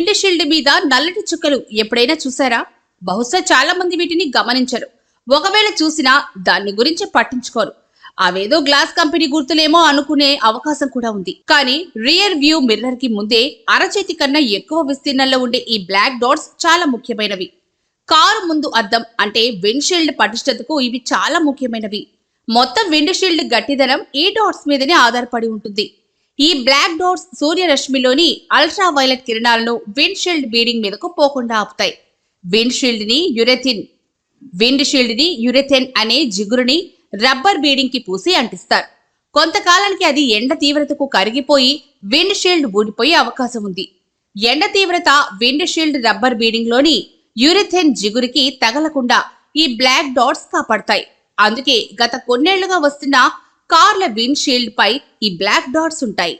మీద నల్లటి చుక్కలు ఎప్పుడైనా చూసారా? బహుశా చాలా మంది వీటిని గమనించరు. ఒకవేళ చూసినా దాన్ని గురించి పట్టించుకోరు. అవేదో గ్లాస్ కంపెనీ గుర్తులేమో అనుకునే అవకాశం కూడా ఉంది. కానీ రియర్ వ్యూ మిర్రర్కి ముందే అరచేతి కన్నా ఎక్కువ విస్తీర్ణంలో ఉండే ఈ బ్లాక్ డాట్స్ చాలా ముఖ్యమైనవి. కారు ముందు అద్దం అంటే విండ్షీల్డ్ పటిష్టతకు ఇవి చాలా ముఖ్యమైనవి. మొత్తం విండ్షీల్డ్ గట్టిదనం ఈ డాట్స్ మీదనే ఆధారపడి ఉంటుంది. ఈ బ్లాక్ డోట్స్ సూర్యరశ్మిలోని అల్ట్రా వైలెట్ కిరణాలను విండ్షీల్డ్ బీడింగ్ మీదకు పోకుండా ఆపుతాయి. విండ్షీల్డ్ని యురెథిన్ విండ్షీల్డ్ని యురెథెన్ అనే జిగురుని రబ్బర్ బీడింగ్కి పూసి అంటిస్తారు. కొంతకాలానికి అది ఎండ తీవ్రతకు కరిగిపోయి విండ్ షీల్డ్ ఊడిపోయే అవకాశం ఉంది. ఎండ తీవ్రత విండ్షీల్డ్ రబ్బర్ బీడింగ్లోని యూరిథెన్ జిగురికి తగలకుండా ఈ బ్లాక్ డాట్స్ కాపాడతాయి. అందుకే గత కొన్నేళ్ళుగా వస్తున్న కార్ల విండ్షీల్డ్ పై ఈ బ్లాక్ డాట్స్ ఉంటాయి.